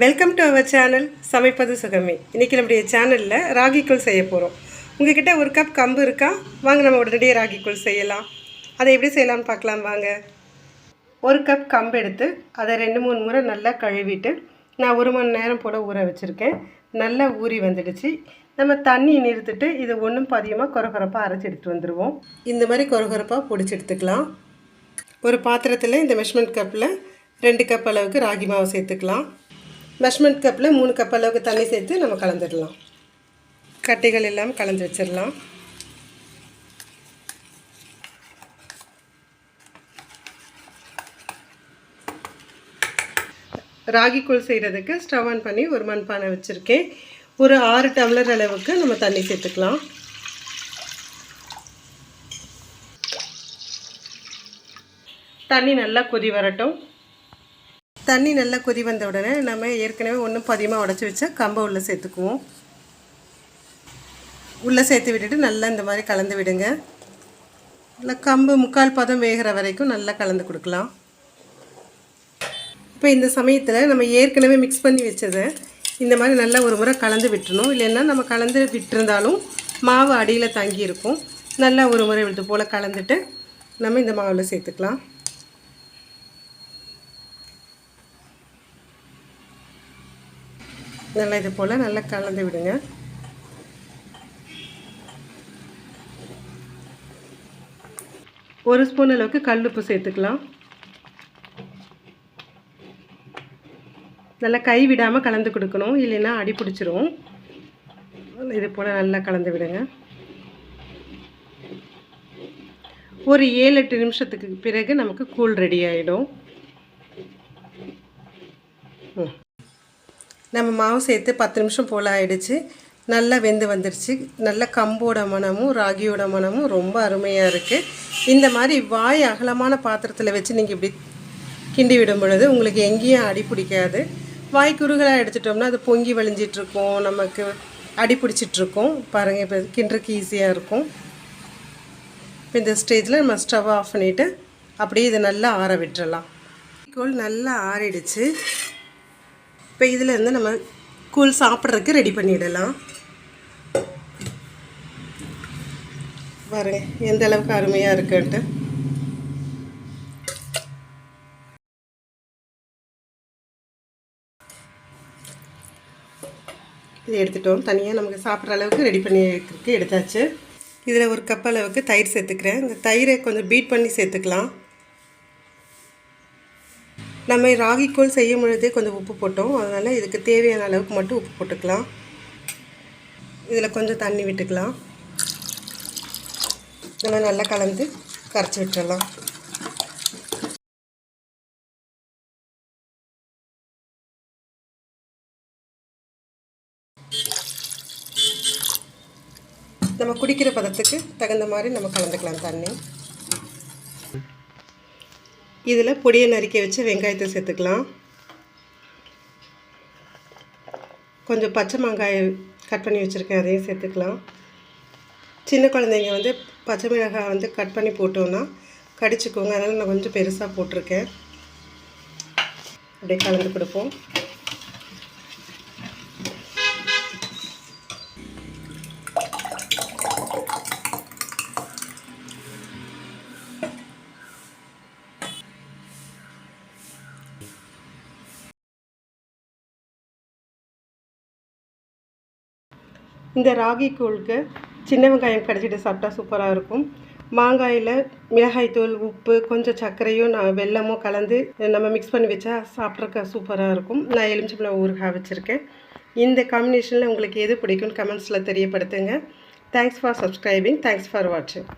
Welcome to our channel சமைப்பது சுகமே. இன்றைக்கி நம்முடைய சேனலில் ராகிக்குள் செய்ய போகிறோம் உங்ககிட்ட ஒரு கப் கம்பு இருக்கா? வாங்க நம்ம உடனடியே ராகிக்குள் செய்யலாம். அதை எப்படி செய்யலாம்னு பார்க்கலாம் வாங்க. ஒரு கப் கம்பு எடுத்து அதை ரெண்டு மூணு முறை நல்லா கழுவிட்டு நான் ஒரு மணி நேரம் போல் ஊற வச்சுருக்கேன். நல்லா ஊறி வந்துடுச்சு. நம்ம தண்ணி நிறுத்துட்டு இது ஒன்றும் பதியமாக கொரகொரப்பாக அரைச்சி எடுத்துகிட்டு வந்துடுவோம் இந்த மாதிரி கொரகொரப்பாக பிடிச்சி எடுத்துக்கலாம். ஒரு பாத்திரத்தில் இந்த மெஷர்மெண்ட் கப்பில் ரெண்டு கப் அளவுக்கு ராகி மாவு சேர்த்துக்கலாம். மெஷர்மெண்ட் கப்பில் மூணு கப் அளவுக்கு தண்ணி சேர்த்து நம்ம கலந்துடலாம். கட்டிகள் எல்லாம் கலந்து வச்சிடலாம். ராகி கூழ் செய்கிறதுக்கு ஸ்டவ் ஆன் பண்ணி ஒரு மண்பானை வச்சுருக்கேன். ஒரு ஆறு டம்ளர் அளவுக்கு நம்ம தண்ணி சேர்த்துக்கலாம். தண்ணி நல்லா கொதி வரட்டும். தண்ணி நல்லா கொதி வந்த உடனே நம்ம ஏற்கனவே ஒன்றும் பதியமாக உடச்சி வச்சா கம்பை உள்ளே சேர்த்துக்குவோம். உள்ளே சேர்த்து விட்டுட்டு நல்லா இந்த மாதிரி கலந்து விடுங்க. இல்லை கம்பு முக்கால் பதம் வேகிற வரைக்கும் நல்லா கலந்து கொடுக்கலாம். இப்போ இந்த சமயத்தில் நம்ம ஏற்கனவே மிக்ஸ் பண்ணி வச்சதை இந்த மாதிரி நல்லா ஒரு முறை கலந்து விட்டுணும் இல்லைன்னா நம்ம கலந்து விட்டுருந்தாலும் மாவு அடியில் தங்கியிருக்கும். நல்லா ஒரு முறை இது போல் கலந்துட்டு நம்ம இந்த மாவில் சேர்த்துக்கலாம். நல்லா இது போல் நல்லா கலந்து விடுங்க. ஒரு ஸ்பூன் அளவுக்கு கல்லுப்பு சேர்த்துக்கலாம். நல்லா கை விடாமல் கலந்து கொடுக்கணும். இல்லைன்னா அடி பிடிச்சிரும். இது போல் நல்லா கலந்து விடுங்க. ஒரு ஏழு எட்டு நிமிஷத்துக்கு பிறகு நமக்கு கூழ் ரெடி ஆகிடும் நம்ம மாவு சேர்த்து பத்து நிமிஷம் போல் ஆயிடுச்சு. நல்லா வெந்து வந்துருச்சு. நல்ல கம்போட மனமும் ராகியோட மனமும் ரொம்ப அருமையாக இருக்குது இந்த மாதிரி வாய் அகலமான பாத்திரத்தில் வச்சு நீங்கள் இப்படி கிண்டி விடும் பொழுது உங்களுக்கு எங்கேயும் அடி பிடிக்காது. வாய் குறுகலாக எடுத்துட்டோம்னா அது பொங்கி வழிஞ்சிட்ருக்கும் நமக்கு அடி பிடிச்சிட்ருக்கும் பாருங்கள் இப்போ கிண்டுறதுக்கு ஈஸியாக இருக்கும். இப்போ இந்த ஸ்டேஜில் நம்ம ஸ்டவ் ஆஃப் பண்ணிவிட்டு அப்படியே இதை நல்லா ஆற விட்டுறலாம். கூழ் நல்லா ஆறிடுச்சு. இப்போ இதில் இருந்து நம்ம கூழ் சாப்பிட்றதுக்கு ரெடி பண்ணிடலாம். பாருங்க எந்த அளவுக்கு அருமையாக இருக்குன்ட்டு. இதை எடுத்துட்டோம். தனியாக நமக்கு சாப்பிட்ற அளவுக்கு ரெடி பண்ணி எடுத்தாச்சு. இதில் ஒரு கப் அளவுக்கு தயிர் சேர்த்துக்கிறேன். இந்த தயிரை கொஞ்சம் பீட் பண்ணி சேர்த்துக்கலாம். நம்ம ராகிக்கோள் செய்யும் பொழுதே கொஞ்சம் உப்பு போட்டோம். அதனால் இதுக்கு தேவையான அளவுக்கு மட்டும் உப்பு போட்டுக்கலாம். இதில் கொஞ்சம் தண்ணி விட்டுக்கலாம். நம்ம நல்லா கலந்து கரைச்சி விட்டுறலாம். நம்ம குடிக்கிற பதத்துக்கு தகுந்த மாதிரி நம்ம கலந்துக்கலாம் தண்ணி. இதில் பொடியை நறுக்கி வச்சு வெங்காயத்தை சேர்த்துக்கலாம். கொஞ்சம் பச்சை மாங்காய் கட் பண்ணி வச்சுருக்கேன் அதையும் சேர்த்துக்கலாம். சின்ன குழந்தைங்க வந்து பச்சை மிளகாய் வந்து கட் பண்ணி போட்டோன்னா கடிச்சிக்கோங்க. அதனால் நான் கொஞ்சம் பெருசாக போட்டிருக்கேன். அப்படியே கலந்து கொடுப்போம். இந்த ராகி கூழுக்கு சின்ன வெங்காயம் கடிச்சிட்டு சாப்பிட்டா சூப்பராக இருக்கும். மாங்காயில் மிளகாய்த்தூள் உப்பு கொஞ்சம் சர்க்கரையும் நான் வெல்லமும் கலந்து நம்ம மிக்ஸ் பண்ணி வச்சா சாப்பிட்றக்க சூப்பராக இருக்கும். நான் எலுமிச்சம்பழம் ஊறுகாய் வச்சுருக்கேன். இந்த காம்பினேஷனில் உங்களுக்கு எது பிடிக்கும்னு கமெண்ட்ஸில் தெரியப்படுத்துங்க. Thanks for subscribing thanks for வாட்சிங்